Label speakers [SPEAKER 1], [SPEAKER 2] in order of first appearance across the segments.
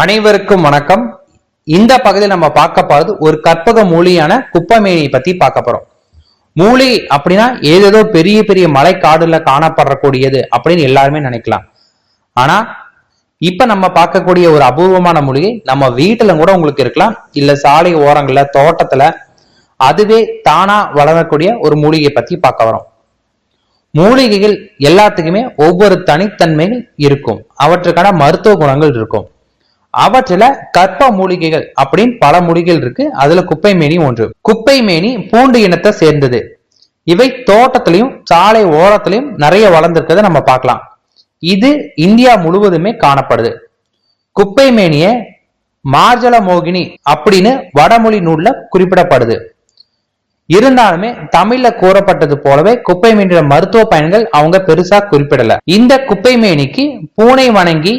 [SPEAKER 1] அனைவருக்கும் வணக்கம். இந்த பகுதியில் நம்ம பார்க்க போறது ஒரு கற்பக மூலியான குப்பமேனியை பத்தி பார்க்க போறோம். மூலி அப்படின்னா ஏதேதோ பெரிய பெரிய மலை காடுல காணப்படக்கூடியது அப்படின்னு எல்லாருமே நினைக்கலாம். ஆனா இப்ப நம்ம பார்க்கக்கூடிய ஒரு அபூர்வமான மூலிகை நம்ம வீட்டுல கூட உங்களுக்கு இருக்கலாம். இல்ல சாலை ஓரங்கள்ல தோட்டத்துல அதுவே தானா வளரக்கூடிய ஒரு மூலிகை பத்தி பார்க்க வரோம். மூலிகைகள் எல்லாத்துக்குமே ஒவ்வொரு தனித்தன்மைகள் இருக்கும். அவற்றுக்கான மருத்துவ குணங்கள் இருக்கும். அவற்றில கற்ப மூலிகைகள் அப்படின்னு பல மூலிகைகள் இருக்கு. அதுல குப்பை மேனி ஒன்று. குப்பை மேனி பூண்டு இனத்தை சேர்ந்தது. இவை தோட்டத்திலையும் சாலை ஓரத்திலையும் நிறைய வளர்ந்திருக்கிறத நம்ம பார்க்கலாம். இது இந்தியா முழுவதுமே காணப்படுது. குப்பை மேனிய மார்ஜல மோகினி அப்படின்னு வடமொழி நூல்ல குறிப்பிடப்படுது. இருந்தாலுமே தமிழ்ல கூறப்பட்டது போலவே குப்பை மேனியோட மருத்துவ பயன்கள் அவங்க பெருசா குறிப்பிடல. இந்த குப்பை மேனிக்கு பூனை வணங்கி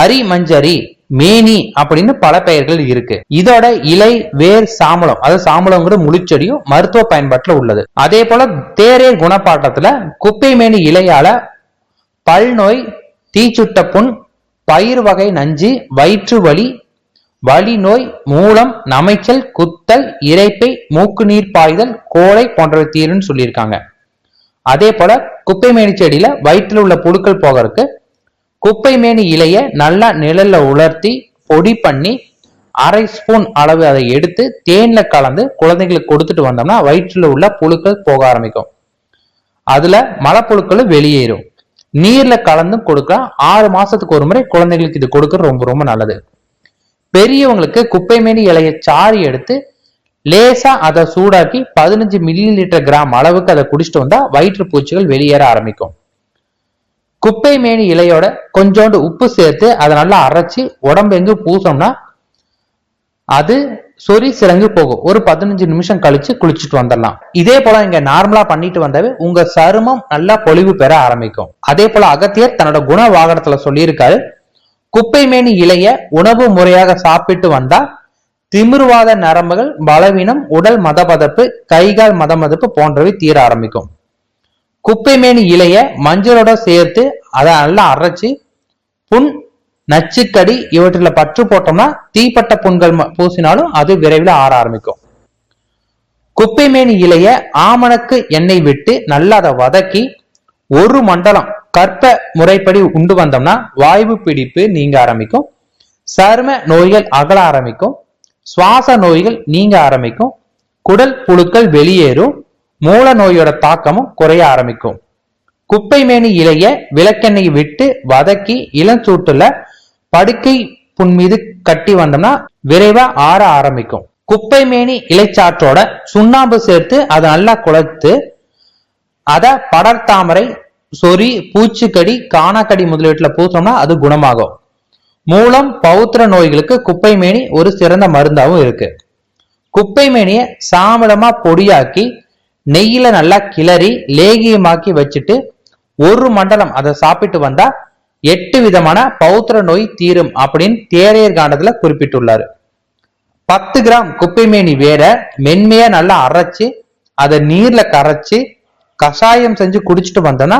[SPEAKER 1] ஹரி மஞ்சரி மேனி அப்படின்னு பல பெயர்கள் இருக்கு. இதோட இலை வேர் சாமளம் அதாவது சாமளம்ங்கிற முழுச்செடியும் மருத்துவ பயன்பாட்டில் உள்ளது. அதே போல தேரேர் குணப்பாட்டத்துல குப்பை மேனி இலையால பல் நோய் தீச்சுட்ட புண் பயிர் வகை நஞ்சு வயிற்று வலி வலி நோய் மூலம் நமைச்சல் குத்தல் இறைப்பை மூக்கு நீர் பாய்தல் கோழை போன்றவை தீருன்னு சொல்லியிருக்காங்க. அதே போல குப்பை மேனி செடியில வயிற்றில் உள்ள புழுக்கள் போகிறதுக்கு குப்பை மேனி இலைய நல்லா நிழல்ல உலர்த்தி பொடி பண்ணி அரை ஸ்பூன் அளவு அதை எடுத்து தேன்ல கலந்து குழந்தைங்களுக்கு கொடுத்துட்டு வந்தோம்னா வயிற்றுல உள்ள புழுக்கள் போக ஆரம்பிக்கும். அதுல மலப்புழுக்களும் வெளியேறும். நீர்ல கலந்தும் கொடுக்கலாம். ஆறு மாசத்துக்கு ஒரு முறை குழந்தைங்களுக்கு இது கொடுக்கறது ரொம்ப ரொம்ப நல்லது. பெரியவங்களுக்கு குப்பை மேனி இலைய சாறி எடுத்து லேசா அதை சூடாக்கி பதினஞ்சு மில்லி லிட்டர் கிராம் அளவுக்கு அதை குடிச்சிட்டு வந்தா வயிற்று பூச்சிகள் வெளியேற ஆரம்பிக்கும். குப்பை மேனி இலையோட கொஞ்சோண்டு உப்பு சேர்த்து அதை நல்லா அரைச்சி உடம்பெங்கு பூசோம்னா அது சொறி சிறங்கு போகும். ஒரு பதினஞ்சு நிமிஷம் கழிச்சு குளிச்சுட்டு வந்துடலாம். இதே போல இங்க நார்மலா பண்ணிட்டு வந்தாவே உங்க சருமம் நல்லா பொலிவு பெற ஆரம்பிக்கும். அதே போல அகத்தியர் தன்னோட குண வாகனத்துல சொல்லியிருக்காரு குப்பை மேனி இலைய உணவு முறையாக சாப்பிட்டு வந்தா திமிர்வாத நரம்புகள் பலவீனம் உடல் மதபதப்பு கைகால் மதமதப்பு போன்றவை தீர ஆரம்பிக்கும். குப்பைமேனி இலைய மஞ்சளோட சேர்த்து அதை நல்லா அரைச்சு புண் நச்சுக்கடி இவற்றில் பற்று போட்டோம்னா தீப்பட்ட புண்கள் பூசினாலும் அது விரைவில் ஆற ஆரம்பிக்கும். குப்பைமேனி இலைய ஆமணக்கு எண்ணெய் விட்டு நல்லா அதை வதக்கி ஒரு மண்டலம் கற்ப முறைப்படி உண்டு வந்தோம்னா வாய்வு பிடிப்பு நீங்க ஆரம்பிக்கும். சரும நோய்கள் அகல ஆரம்பிக்கும். சுவாச நோய்கள் நீங்க ஆரம்பிக்கும். குடல் புழுக்கள் வெளியேறும். மூல நோயோட தாக்கமும் குறைய ஆரம்பிக்கும். குப்பைமேனி இலைய விளக்கெண்ணெய் விட்டு வதக்கி இளஞ்சூட்டுல படுக்கை புண் மீது கட்டி வந்தோம்னா விரைவா ஆற ஆரம்பிக்கும். குப்பைமேனி இலைச்சாற்றோட சுண்ணாம்பு சேர்த்து அதை நல்லா குழைத்து அதை படர்தாமரை சொறி பூச்சிக்கடி காணாக்கடி முதலீட்டுல பூசோம்னா அது குணமாகும். மூலம் பௌத்திர நோய்களுக்கு குப்பைமேனி ஒரு சிறந்த மருந்தாகவும் இருக்கு. குப்பைமேனியை சாமளமா பொடியாக்கி நெய்யில நல்லா கிளறி லேகியமாக்கி வச்சுட்டு ஒரு மண்டலம் அதை சாப்பிட்டு வந்தா எட்டு விதமான பௌத்திர நோய் தீரும் அப்படின்னு தேரையர் காண்டத்துல குறிப்பிட்டுள்ளாரு. பத்து கிராம் குப்பைமேனி வேற மென்மையா நல்லா அரைச்சு அதை நீர்ல கரைச்சு கஷாயம் செஞ்சு குடிச்சிட்டு வந்தோம்னா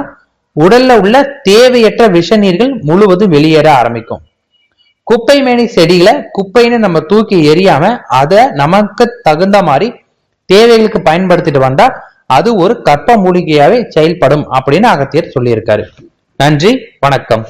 [SPEAKER 1] உடல்ல உள்ள தேவையற்ற விஷ நீர்கள் முழுவதும் வெளியேற ஆரம்பிக்கும். குப்பைமேனி செடியில குப்பைன்னு நம்ம தூக்கி எரியாம அதை நமக்கு தகுந்த மாதிரி தேவைகளுக்கு பயன்படுத்திட்டு வந்தா அது ஒரு கற்ப மூலிகையாவே செயல்படும் அப்படின்னு அகத்தியர் சொல்லியிருக்காரு. நன்றி வணக்கம்.